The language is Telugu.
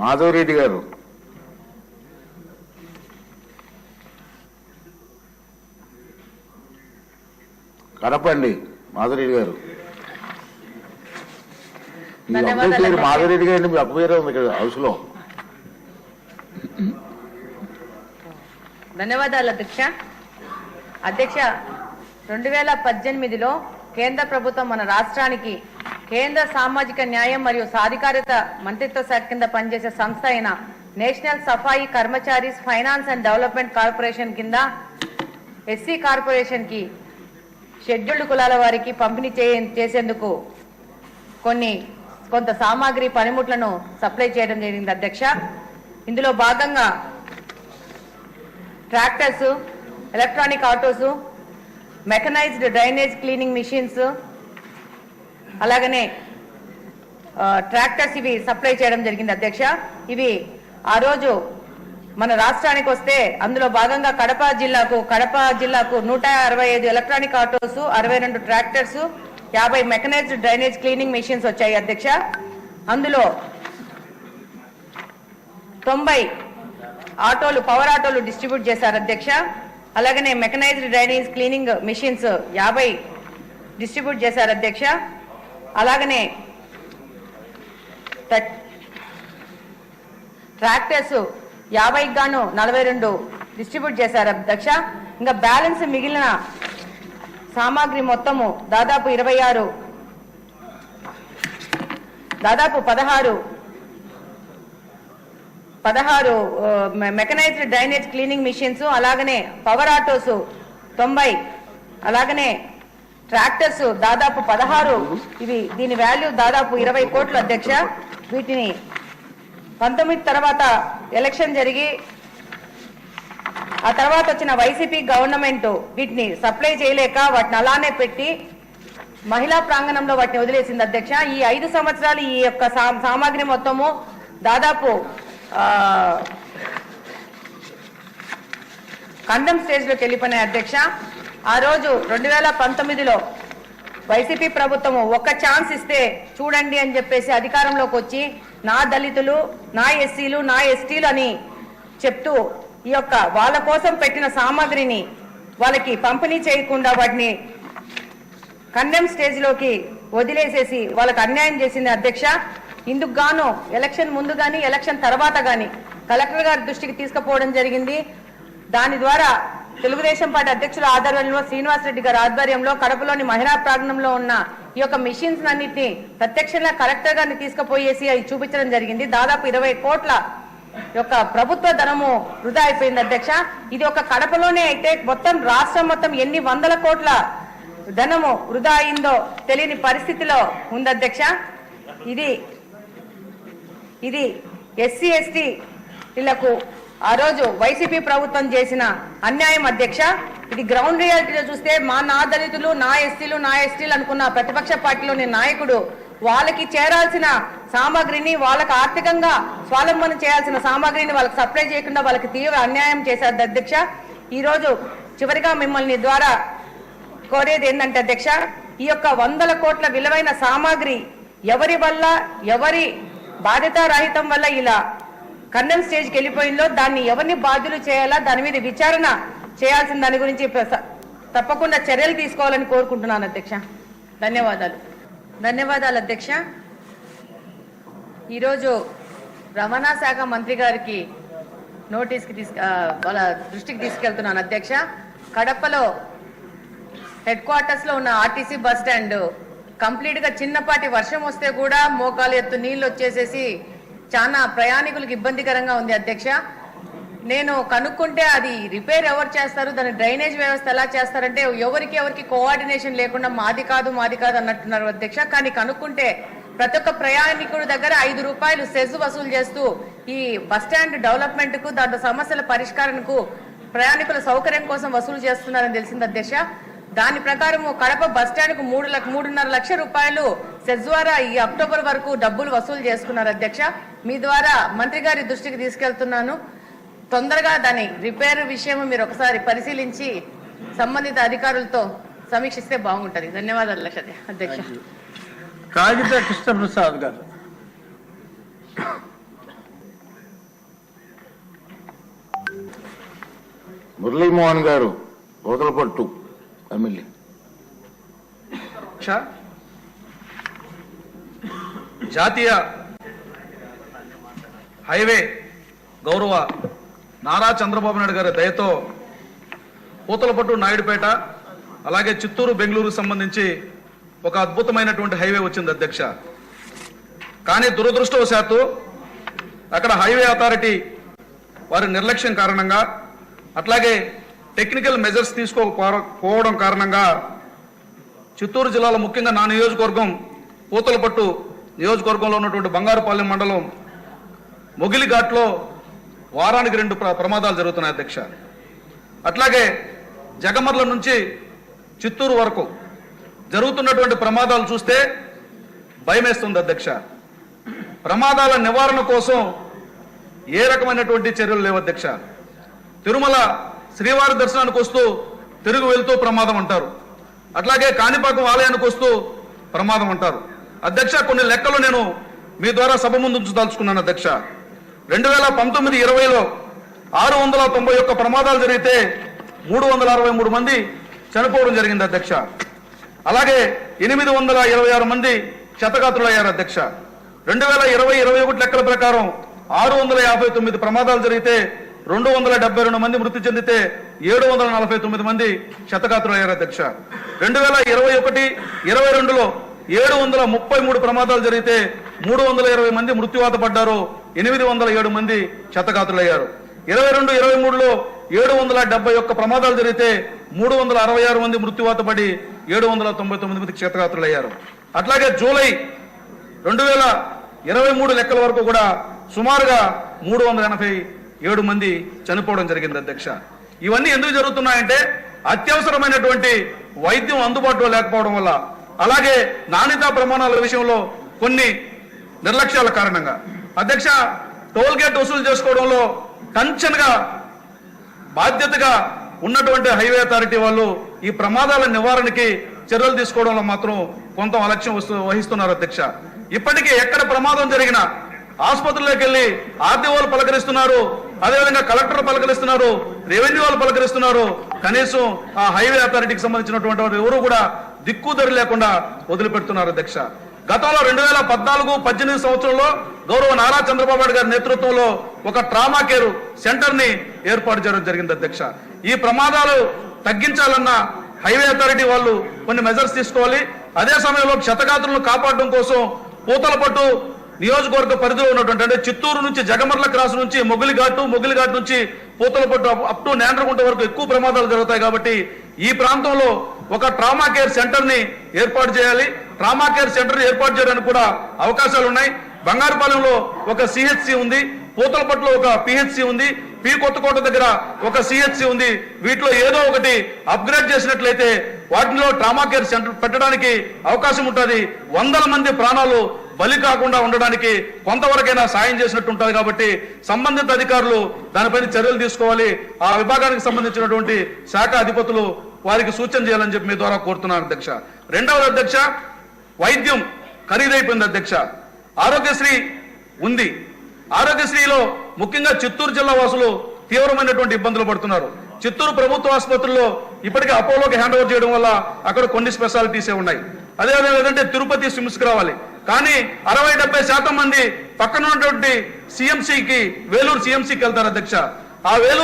మాధవరెడ్డి గారు. కడపండి మాధవరెడ్డి గారు. మీ అబ్బాయి పేరు. మాధవరెడ్డి గారు మీ పేరు ఉంది ఇక్కడ హౌస్లో ధన్యవాదాలు అధ్యక్ష. అధ్యక్ష రెండు వేల పద్దెనిమిదిలో కేంద్ర ప్రభుత్వం మన రాష్ట్రానికి కేంద్ర సామాజిక న్యాయం మరియు సాధికారత మంత్రిత్వ శాఖ కింద పనిచేసే సంస్థ అయిన National Safai Karamcharis Finance and Development Corporation కింద ఎస్సీ కార్పొరేషన్కి షెడ్యూల్డ్ కులాల వారికి పంపిణీ చేసేందుకు కొన్ని కొంత సామాగ్రి పనిముట్లను సప్లై చేయడం జరిగింది అధ్యక్ష. ఇందులో భాగంగా tractors electronic autos mechanised drainage cleaning machines అలాగనే ట్రాక్టర్స్ ఇవి సప్లై చేయడం జరిగింది అధ్యక్ష. ఇవి ఆ రోజు మన రాష్ట్రానికి వస్తే అందులో భాగంగా కడప జిల్లాకు కడప జిల్లాకు నూట అరవై ఐదు ఎలక్ట్రానిక్ ఆటోస్ అరవై రెండు ట్రాక్టర్స్ యాభై మెకనైజ్డ్ డ్రైనేజ్ క్లీనింగ్ మిషన్స్ వచ్చాయి అధ్యక్ష. అందులో తొంభై ఆటోలు పవర్ ఆటోలు డిస్ట్రిబ్యూట్ చేశారు అధ్యక్ష. అలాగనే మెకనైజ్డ్ డ్రైనేజ్ క్లీనింగ్ మిషన్స్ యాభై డిస్ట్రిబ్యూట్ చేశారు అధ్యక్ష. అలాగనే ట్రాక్టర్స్ యాభైకి గాను నలభై రెండు డిస్ట్రిబ్యూట్ చేశారు. అధ్యక్ష ఇంకా బ్యాలెన్స్ మిగిలిన సామాగ్రి మొత్తము దాదాపు ఇరవై ఆరు దాదాపు పదహారు. పదహారు మెకనైజ్డ్ డ్రైనేజ్ క్లీనింగ్ మిషన్స్ అలాగనే పవర్ ఆటోస్ తొంభై. అలాగనే ట్రాక్టర్స్ దాదాపు పదహారు ఇవి దీని వాల్యూ దాదాపు ఇరవై కోట్ల అధ్యక్ష. వీటిని పంతొమ్మిది తర్వాత ఎలక్షన్ జరిగి ఆ తర్వాత వచ్చిన వైసీపీ గవర్నమెంట్ వీటిని సప్లై చేయలేక వాటిని అలానే పెట్టి మహిళా ప్రాంగణంలో వాటిని వదిలేసింది అధ్యక్ష. ఈ ఐదు సంవత్సరాలు ఈ యొక్క సామాగ్రి మొత్తము దాదాపు ఆ, కండమ్ స్టేజ్లోకి వెళ్ళిపోయినాయి అధ్యక్ష. ఆ రోజు రెండు వేల పంతొమ్మిదిలో వైసీపీ ప్రభుత్వము ఒక్క ఛాన్స్ ఇస్తే చూడండి అని చెప్పేసి అధికారంలోకి వచ్చి నా దళితులు నా ఎస్సీలు నా ఎస్టీలు అని చెప్తూ ఈ యొక్క వాళ్ళ కోసం పెట్టిన సామాగ్రిని వాళ్ళకి పంపిణీ చేయకుండా వాటిని కన్నం స్టేజ్లోకి వదిలేసేసి వాళ్ళకి అన్యాయం చేసింది అధ్యక్ష. ఇందుకు గాను ఎలక్షన్ ముందు కానీ ఎలక్షన్ తర్వాత కానీ కలెక్టర్ గారి దృష్టికి తీసుకుపోవడం జరిగింది. దాని ద్వారా తెలుగుదేశం పార్టీ అధ్యక్షుల ఆధ్వర్యంలో శ్రీనివాస్ రెడ్డి గారి ఆధ్వర్యంలో కడపలోని మహిళా ప్రాంగణంలో ఉన్న ఈ యొక్క మిషన్స్ అన్నింటినీ ప్రత్యక్షంగా కలెక్టర్ గారిని తీసుకుపోయేసి అవి చూపించడం జరిగింది. దాదాపు ఇరవై కోట్ల యొక్క ప్రభుత్వ ధనము వృధా అయిపోయింది అధ్యక్ష. ఇది ఒక కడపలోనే అయితే మొత్తం రాష్ట్రం మొత్తం ఎన్ని వందల కోట్ల ధనము వృధా అయిందో తెలియని పరిస్థితిలో ఉంది అధ్యక్ష. ఇది ఇది ఎస్సీ ఎస్టీ వీళ్ళకు ఆ రోజు వైసీపీ ప్రభుత్వం చేసిన అన్యాయం అధ్యక్ష ఇది గ్రౌండ్ రియాలిటీలో చూస్తే మా నా దళితులు నా ఎస్సీలు నా ఎస్టీలు అనుకున్న ప్రతిపక్ష పార్టీలోని నాయకుడు వాళ్ళకి చేరాల్సిన సామాగ్రిని వాళ్ళకి ఆర్థికంగా స్వావలంబన చేయాల్సిన సామాగ్రిని వాళ్ళకి సప్లై చేయకుండా వాళ్ళకి తీవ్ర అన్యాయం చేశారు అధ్యక్ష. ఈరోజు చివరిగా మిమ్మల్ని ద్వారా కోరేది ఏంటంటే అధ్యక్ష ఈ యొక్క వందల కోట్ల విలువైన సామాగ్రి ఎవరి వల్ల ఎవరి బాధ్యతారాహితం వల్ల ఇలా కన్నం స్టేజ్కి వెళ్ళిపోయిందో దాన్ని ఎవరిని బాధ్యులు చేయాలా? దాని మీద విచారణ చేయాల్సిన దాని గురించి ప్రస- తప్పకుండా చర్యలు తీసుకోవాలని కోరుకుంటున్నాను అధ్యక్ష. ధన్యవాదాలు. ధన్యవాదాలు అధ్యక్ష. ఈరోజు రవాణా శాఖ మంత్రి గారికి నోటీస్కి తీసుకు వాళ్ళ దృష్టికి తీసుకెళ్తున్నాను అధ్యక్ష. కడపలో హెడ్ క్వార్టర్స్లో ఉన్న ఆర్టీసీ బస్ స్టాండ్ కంప్లీట్గా చిన్నపాటి వర్షం వస్తే కూడా మోకాలు ఎత్తు నీళ్ళు వచ్చేసేసి చాలా ప్రయాణికులకు ఇబ్బందికరంగా ఉంది అధ్యక్ష. నేను కనుక్కుంటే అది రిపేర్ ఎవరు చేస్తారు దాని డ్రైనేజ్ వ్యవస్థ ఎలా చేస్తారంటే ఎవరికి ఎవరికి కోఆర్డినేషన్ లేకుండా మాది కాదు మాది కాదు అన్నట్టున్నారు అధ్యక్ష. కానీ కనుక్కుంటే ప్రతి ఒక్క ప్రయాణికుడి దగ్గర ఐదు రూపాయలు సెజ్ వసూలు చేస్తూ ఈ బస్ స్టాండ్ డెవలప్మెంట్కు దాంట్లో సమస్యల పరిష్కారానికి ప్రయాణికుల సౌకర్యం కోసం వసూలు చేస్తున్నారని తెలిసింది అధ్యక్ష. దాని ప్రకారం కడప బస్కు మూడు లక్ష మూడున్నర లక్ష రూపాయలు సెజ్ ద్వారా ఈ అక్టోబర్ వరకు డబ్బులు వసూలు చేసుకున్నారు అధ్యక్ష. మీ ద్వారా మంత్రి గారి దృష్టికి తీసుకెళ్తున్నాను. తొందరగా దాని రిపేర్ విషయం మీరు ఒకసారి పరిశీలించి సంబంధిత అధికారులతో సమీక్షిస్తే బాగుంటుంది. ధన్యవాదాలు లక్ష అధ్యక్ష. కాగిత కృష్ణప్రసాద్ గారు. మురళీమోహన్ గారు బోదలపట్టు ఎమ్మెల్యే జాతీయ హైవే గౌరవ నారా చంద్రబాబు నాయుడు గారి దయతో పూతలపట్టు నాయుడుపేట అలాగే చిత్తూరు బెంగళూరుకు సంబంధించి ఒక అద్భుతమైనటువంటి హైవే వచ్చింది అధ్యక్ష. కానీ దురదృష్టవశాత్తు అక్కడ హైవే అథారిటీ వారి నిర్లక్ష్యం కారణంగా అట్లాగే టెక్నికల్ మెజర్స్ తీసుకోకపోవడం కారణంగా చిత్తూరు జిల్లాలో ముఖ్యంగా నా నియోజకవర్గం పూతలపట్టు నియోజకవర్గంలో ఉన్నటువంటి బంగారుపాలెం మండలం మొగిలిఘాట్లో వారానికి రెండు ప్ర- ప్రమాదాలు జరుగుతున్నాయి అధ్యక్ష. అట్లాగే జగమర్ల నుంచి చిత్తూరు వరకు జరుగుతున్నటువంటి ప్రమాదాలు చూస్తే భయమేస్తుంది అధ్యక్ష. ప్రమాదాల నివారణ కోసం ఏ రకమైనటువంటి చర్యలు లేవు అధ్యక్ష. తిరుమల శ్రీవారి దర్శనానికి వస్తూ తిరుగు వెళ్తూ ప్రమాదం అంటారు. అట్లాగే కాణిపాకం ఆలయానికి వస్తూ ప్రమాదం అంటారు. అధ్యక్ష కొన్ని లెక్కలు నేను మీ ద్వారా సభ ముందు ఉంచదలుచుకున్నాను అధ్యక్ష. రెండు వేల పంతొమ్మిది ఇరవైలో ఆరు వందల తొంభై ఒక్క ప్రమాదాలు జరిగితే మూడు వందల అరవై మూడు మంది చనిపోవడం జరిగింది అధ్యక్ష. అలాగే ఎనిమిది వందల ఇరవై ఆరు మంది క్షతగాత్రులయ్యారు అధ్యక్ష. రెండు వేల ఇరవై ఇరవై ఒకటి లెక్కల ప్రకారం ఆరు వందల యాభై తొమ్మిది ప్రమాదాలు జరిగితే రెండు వందల డెబ్బై రెండు మంది మృతి చెందితే ఏడు వందల నలభై తొమ్మిది మంది క్షతగాత్రులయ్యారు అధ్యక్ష. రెండు వేల ఇరవై ఒకటి ఇరవై రెండులో ఏడు వందల ముప్పై మూడు ప్రమాదాలు జరిగితే మూడు వందల ఇరవై మంది మృత్యువాత పడ్డారు. ఎనిమిది వందల ఏడు మంది క్షతగాత్రులయ్యారు. ఇరవై రెండు ఇరవై మూడులో ఏడు వందల డెబ్బై ఒక్క ప్రమాదాలు జరిగితే మూడు వందల అరవై ఆరు మంది మృత్యువాత పడి ఏడు వందల తొంభై తొమ్మిది మంది క్షతగాత్రులయ్యారు. అట్లాగే జూలై రెండు వేల ఇరవై మూడు లెక్కల వరకు కూడా సుమారుగా మూడు వందల ఎనభై ఏడు మంది చనిపోవడం జరిగింది అధ్యక్ష. ఇవన్నీ ఎందుకు జరుగుతున్నాయంటే అత్యవసరమైనటువంటి వైద్యం అందుబాటులో లేకపోవడం వల్ల అలాగే నాణ్యతా ప్రమాణాల విషయంలో కొన్ని నిర్లక్ష్యాల కారణంగా. అధ్యక్ష టోల్ గేట్ వసూలు చేసుకోవడంలో కంచెన్గా బాధ్యతగా ఉన్నటువంటి హైవే అథారిటీ వాళ్ళు ఈ ప్రమాదాల నివారణకి చర్యలు తీసుకోవడంలో మాత్రం కొంత అలక్ష్యం వస్తు- వహిస్తున్నారు అధ్యక్ష. ఇప్పటికీ ఎక్కడ ప్రమాదం జరిగినా ఆసుపత్రుల్లోకి వెళ్ళి ఆర్డీఓలు పలకరిస్తున్నారు అదేవిధంగా కలెక్టర్ పలకరిస్తున్నారు రెవెన్యూ వాళ్ళు పలకరిస్తున్నారు. కనీసం ఆ హైవే అథారిటీకి సంబంధించినటువంటి వారు ఎవరు కూడా దిక్కుదరి లేకుండా వదిలిపెడుతున్నారు అధ్యక్ష. గతంలో రెండు వేల పద్నాలుగు పద్దెనిమిది సంవత్సరంలో గౌరవ నారా చంద్రబాబు నాయుడు గారి నేతృత్వంలో ఒక ట్రామా కేర్ సెంటర్ని ఏర్పాటు చేయడం జరిగింది అధ్యక్ష. ఈ ప్రమాదాలు తగ్గించాలన్న హైవే అథారిటీ వాళ్ళు కొన్ని మెజర్స్ తీసుకోవాలి. అదే సమయంలో క్షతగాత్రులను కాపాడడం కోసం పూతలపట్టు నియోజకవర్గ పరిధిలో ఉన్నటువంటి అంటే చిత్తూరు నుంచి జగమర్ల క్రాస్ నుంచి మొగులిఘాటు మొగులిఘాట్ నుంచి Puthalapattu up- up to Nendragunta వరకు ఎక్కువ ప్రమాదాలు జరుగుతాయి కాబట్టి ఈ ప్రాంతంలో ఒక ట్రామా కేర్ సెంటర్ని ఏర్పాటు చేయాలి. ట్రామా కేర్ సెంటర్ ఏర్పాటు చేయడానికి కూడా అవకాశాలు ఉన్నాయి. బంగారుపాలెంలో ఒక సిహెచ్సి ఉంది. పూతలపట్లో ఒక పిహెచ్సి ఉంది. పీ కొత్తకోట దగ్గర ఒక సిహెచ్సి ఉంది. వీటిలో ఏదో ఒకటి అప్గ్రేడ్ చేసినట్లయితే వాటిలో ట్రామా కేర్ సెంటర్ పెట్టడానికి అవకాశం ఉంటుంది. వందల మంది ప్రాణాలు బలి కాకుండా ఉండడానికి కొంతవరకైనా సాయం చేసినట్టు ఉంటుంది కాబట్టి సంబంధిత అధికారులు దానిపైన చర్యలు తీసుకోవాలి. ఆ విభాగానికి సంబంధించినటువంటి శాఖ అధిపతులు వారికి సూచన చేయాలని చెప్పి మీ ద్వారా కోరుతున్నాను అధ్యక్ష. రెండవది అధ్యక్ష వైద్యం ఖరీదైపోయింది అధ్యక్ష. ఆరోగ్యశ్రీ ఉంది. ఆరోగ్యశ్రీలో ముఖ్యంగా చిత్తూరు జిల్లా వాసులు తీవ్రమైనటువంటి ఇబ్బందులు పడుతున్నారు. చిత్తూరు ప్రభుత్వ ఆసుపత్రుల్లో ఇప్పటికే అపోలోకి హ్యాండ్ ఓవర్ చేయడం వల్ల అక్కడ కొన్ని స్పెషాలిటీసే ఉన్నాయి. అదే ఏదంటే తిరుపతి సిమ్స్కి రావాలి. కానీ అరవై డెబ్బై శాతం మంది పక్కన ఉన్నటువంటి సిఎంసికి వేలూరు సిఎంసికి వెళ్తారు అధ్యక్ష. ఆ వేలూరు